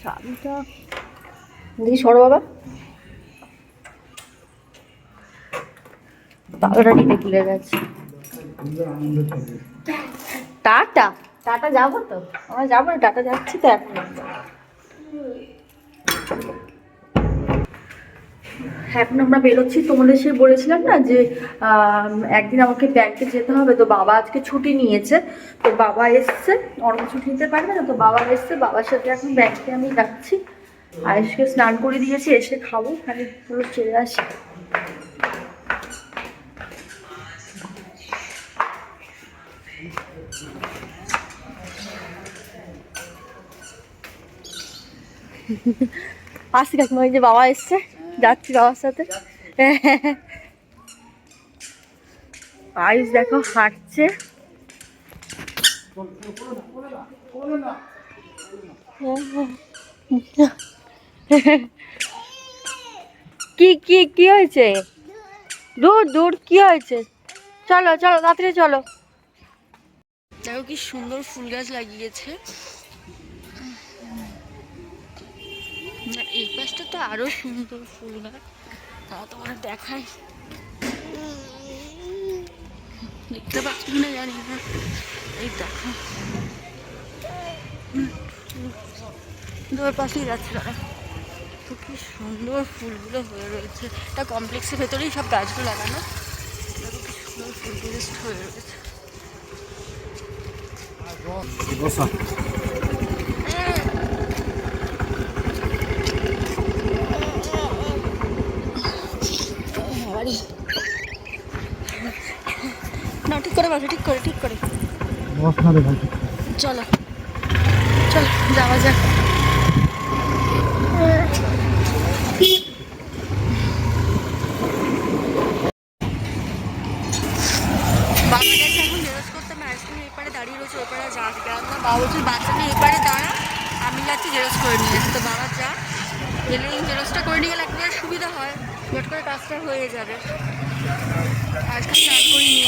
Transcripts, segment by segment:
শাড়িটা দেখি বাবা। টাটা? টাটা যাব তো? আমরা যাব টাটা যাচ্ছি তো এখন এখন আমরা বেরোচ্ছি। তোমাদের সে বলেছিলাম না যে একদিন আমাকে ব্যাংকে যেতে হবে। তো বাবা আজকে ছুটি নিয়েছে। তো বাবা এসছে। অন্য ছুটি নিতে পারবে না। তো বাবা এসছে। বাবার সাথে এখন ব্যাংকে আমি যাচ্ছি। আয়েশকে স্নান করে দিয়েছি। এসে খাব। খালি পুরো চলে আসি। আসি কাকিমা যে বাবা এসছে। যাচ্ছি বাবার সাথে। আয়ুষ দেখো হাঁটছে। কি কি কি হয়েছে? দূর দূর, কি হয়েছে? চলো চলো, তাড়াতাড়ি চলো। দেখো কি সুন্দর ফুল গাছ লাগিয়েছে না, এই পাশটা তো আরও সুন্দর ফুল গাছ তা তোমার দেখাই দেখতে পাচ্ছ কিনা জানি না। এই দেখো। দুয়ার পাশেই যাচ্ছে তারা তো কি সুন্দর ফুলগুলো হয়ে রয়েছে। এটা কমপ্লেক্সের ভেতরেই সব গাছগুলো লাগানো। কি সুন্দর ফুলগুলো হয়ে রয়েছে। করে বসো ঠিক করে ঠিক করে। চলো চলো যাওয়া যাক। বাবা গেছে এখন করতে আমি আইসক্রিম এপারে দাঁড়িয়ে রয়েছে ওপারে যা গেলাম না। বাবা বলছে বাচ্চা নিয়ে এপারে দাঁড়া আমি যাচ্ছি জেরক্স করে নিয়ে। আসি তো বাবা যা গেলে করে নিয়ে গেলে একবার সুবিধা হয়। জট করে কাজটা হয়ে যাবে। আইসক্রিম স্নান করে নিয়ে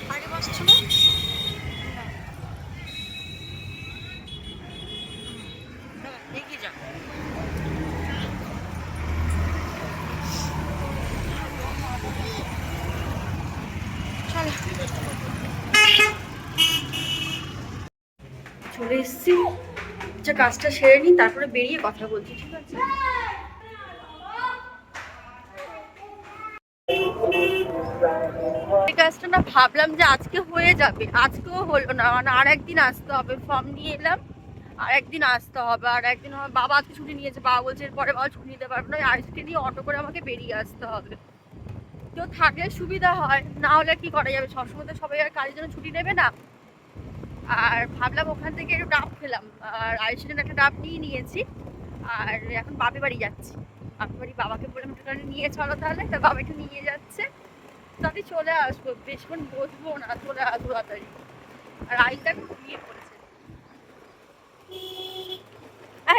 চলে এসছি। আচ্ছা কাজটা সেরে নিই, তারপরে বেরিয়ে কথা বলছি, ঠিক আছে? এই কাজটা না ভাবলাম যে আজকে হয়ে যাবে। আজকেও হলো না মানে আর একদিন আসতে হবে ফর্ম নিয়ে এলাম। আর একদিন আসতে হবে, আর একদিন আমার বাবা আজকে ছুটি নিয়েছে, বাবা বলছে এরপরে বাবা ছুটি নিতে পারবে না আজকে নিয়ে অটো করে আমাকে বেরিয়ে আসতে হবে। কেউ থাকলে সুবিধা হয়, না হলে কি করা যাবে? সবসময় তো সবাই আর কাজের জন্য ছুটি নেবে না। আর ভাবলাম ওখান থেকে একটু ডাব খেলাম। আর আয়ুষের একটা ডাব নিয়ে নিয়েছি। আর এখন বাপে বাড়ি যাচ্ছি। বাপে বাড়ি বাবাকে বললাম একটু নিয়ে চলো তাহলে। তা বাবা একটু নিয়ে যাচ্ছে। তাতে চলে আসব। বেশিক্ষণ বসবো না, চলে আসব তাড়াতাড়ি। আর আয়ুষটা এখন ঘুমিয়ে পড়েছে।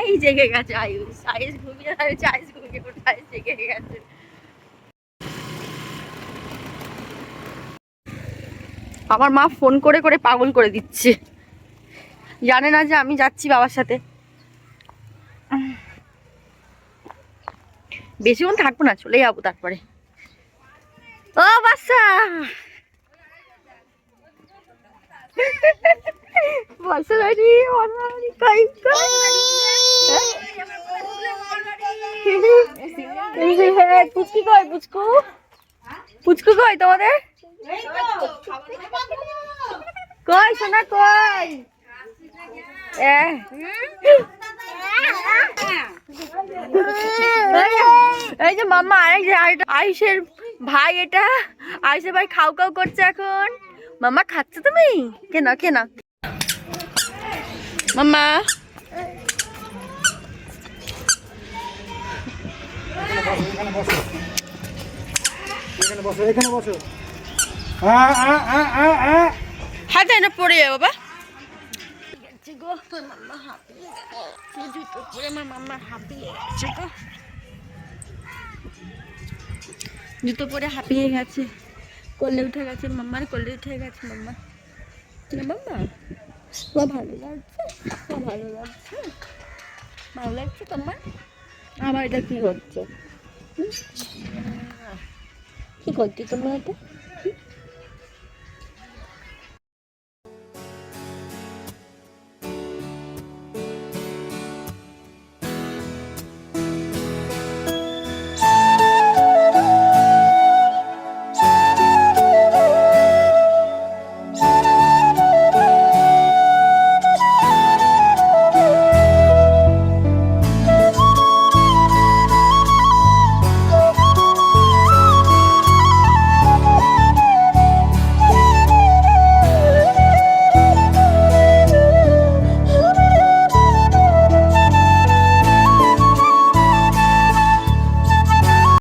এই জেগে গেছে আয়ুষ। আয়ুষ ঘুমিয়ে রয়েছে আয়ুষ ঘুমিয়ে পড়ছে। আয়ুষ জেগে গেছে। আমার মা ফোন করে করে পাগল করে দিচ্ছে। জানে না যে আমি যাচ্ছি বাবার সাথে। বেশিক্ষণ থাকব না চলে যাব তারপরে। ও বাসা বাচ্চা বাড়ি হ্যাঁ? কই পুচকু? পুচকু কই তোমাদের? কই সোনা কই? এই যে মাম্মা আয়ুষের ভাই এটা। আয়ুষের ভাই খাও খাও করছে এখন। মাম্মা খাচ্ছ তুমি? কেন কেন? মাম্মা। এখানে বসো এখানে বসো। হাতে এটা পড়ে যাবে বাবা। জুতো পরে হাঁপিয়ে গেছে। কোলে উঠে গেছে মাম্মার, কোলে উঠে গেছে মাম্মা না মাম্মা? তোমার ভালো লাগছে? ভালো লাগছে? ভালো লাগছে তোমার? আমার এটা কি হচ্ছে? কি করছি তোমার এটা?